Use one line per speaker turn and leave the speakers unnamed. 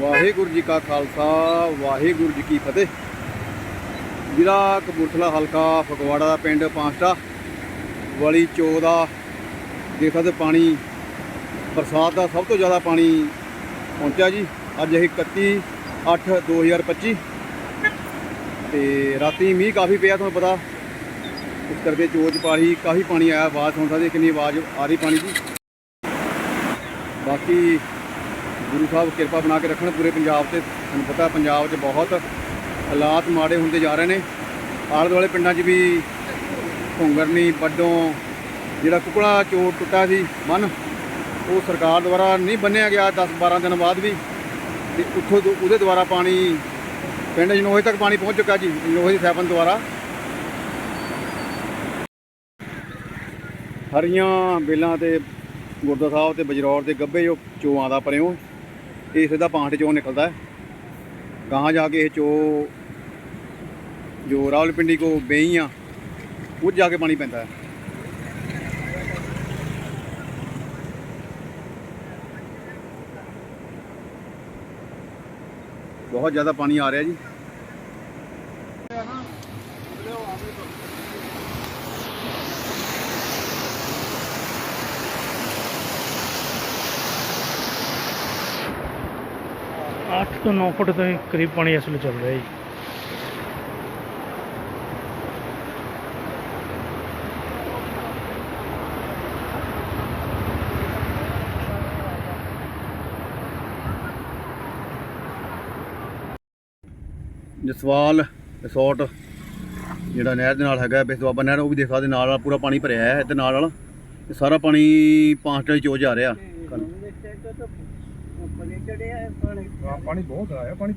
ਵਾਹਿਗੁਰੂ ਜੀ ਕਾ ਖਾਲਸਾ, ਵਾਹਿਗੁਰੂ ਜੀ ਕੀ ਫਤਿਹ। ਜ਼ਿਲ੍ਹਾ ਕਪੂਰਥਲਾ ਹਲਕਾ ਫਗਵਾੜਾ ਦਾ ਪਿੰਡ ਪਾਂਸਟਾ, ਵਾਲੀ ਚੋ ਦਾ ਦੇਖ ਸਕਦੇ ਪਾਣੀ, ਬਰਸਾਤ ਦਾ ਸਭ ਤੋਂ ਜ਼ਿਆਦਾ ਪਾਣੀ ਪਹੁੰਚਿਆ ਜੀ। ਅੱਜ ਅਸੀਂ 31 8 2025 ਤੇ ਰਾਤੀ ਮੀਂਹ ਕਾਫੀ ਪਿਆ ਤੁਹਾਨੂੰ ਪਤਾ। ਇਸ ਕਰਕੇ ਚੋਜ ਪਾਣੀ ਕਾਫੀ ਪਾਣੀ ਆਇਆ ਆਵਾਜ਼ ਸੁਣ ਸਕਦੇ ਕਿੰਨੀ ਆਵਾਜ਼ ਆ ਰਹੀ ਪਾਣੀ ਦੀ। ਬਾਕੀ ਗੁਰੂ ਸਾਹਿਬ ਕਿਰਪਾ ਬਣਾ ਕੇ ਰੱਖਣ ਪੂਰੇ ਪੰਜਾਬ ਤੇ। ਤੁਹਾਨੂੰ ਪਤਾ ਪੰਜਾਬ 'ਚ ਬਹੁਤ ਹਾਲਾਤ ਮਾੜੇ ਹੁੰਦੇ ਜਾ ਰਹੇ ਨੇ। ਆਲੇ ਦੁਆਲੇ ਪਿੰਡਾਂ 'ਚ ਵੀ ਘੁੰਗਰਨੀ, ਵੱਡੋਂ ਜਿਹੜਾ ਕੁਕੜਾ ਚੋਰ ਟੁੱਟਾ ਸੀ ਮਨ, ਉਹ ਸਰਕਾਰ ਦੁਆਰਾ ਨਹੀਂ ਬੰਨਿਆ ਗਿਆ 10 12 ਦਿਨ ਬਾਅਦ ਵੀ। ਤੇ ਉੱਥੋਂ ਤੋਂ ਉਹਦੇ ਦੁਆਰਾ ਪਾਣੀ, ਪਿੰਡ ਜਨੋਹੇ ਤੱਕ ਪਾਣੀ ਪਹੁੰਚ ਚੁੱਕਾ ਜੀ, ਜਨੋਹੇ ਦੀ ਸੈਫਨ ਦੁਆਰਾ। ਹਰੀਆਂ ਬੇਲਾਂ ਤੇ ਗੁਰਦਾ ਸਾਹਿਬ ਤੇ ਬਜਰੌਰ ਦੇ ਗੱਬੇ ਜੋ ਚੋ ਆਉਂਦਾ ਪਰਿਓ ਇਹ ਸਿੱਧਾ ਪਾਂਠ ਚੋਂ ਨਿਕਲਦਾ ਹੈ। ਗਾਹਾਂ ਜਾ ਕੇ ਇਹ ਚੋ ਜੋ ਰਾਵਲਪਿੰਡੀ ਕੋ ਬੇਈ ਆ, ਉਹ ਜਾ ਕੇ ਪਾਣੀ ਪੈਂਦਾ ਹੈ। ਬਹੁਤ ਜ਼ਿਆਦਾ ਪਾਣੀ ਆ ਰਿਹਾ ਜੀ।
ਅੱਠ ਤੋਂ 9 ਫੁੱਟ ਦੇ ਕਰੀਬ ਪਾਣੀ ਇਸ ਵੇਲੇ ਚੱਲ ਰਿਹਾ ਜੀ।
ਜਸਵਾਲ ਰਿਸੋਰਟ ਜਿਹੜਾ ਨਹਿਰ ਦੇ ਨਾਲ ਹੈਗਾ ਬਿਸਵਾਬਾ ਨਹਿਰ ਉਹ ਵੀ ਦੇਖ ਸਕਦੇ, ਨਾਲ ਨਾਲ ਪੂਰਾ ਪਾਣੀ ਭਰਿਆ ਹੈ ਇਹਦੇ ਨਾਲ ਨਾਲ ਸਾਰਾ ਪਾਣੀ ਪਾਸਟ ਚੋ ਜਾ ਰਿਹਾ। ਪਾਂਚ ਵਾਲੀ ਚੋਜ ਆ ਰਿਹਾ
ਹਾਂ ਪਾਣੀ ਬਹੁਤ ਆਇਆ ਪਾਣੀ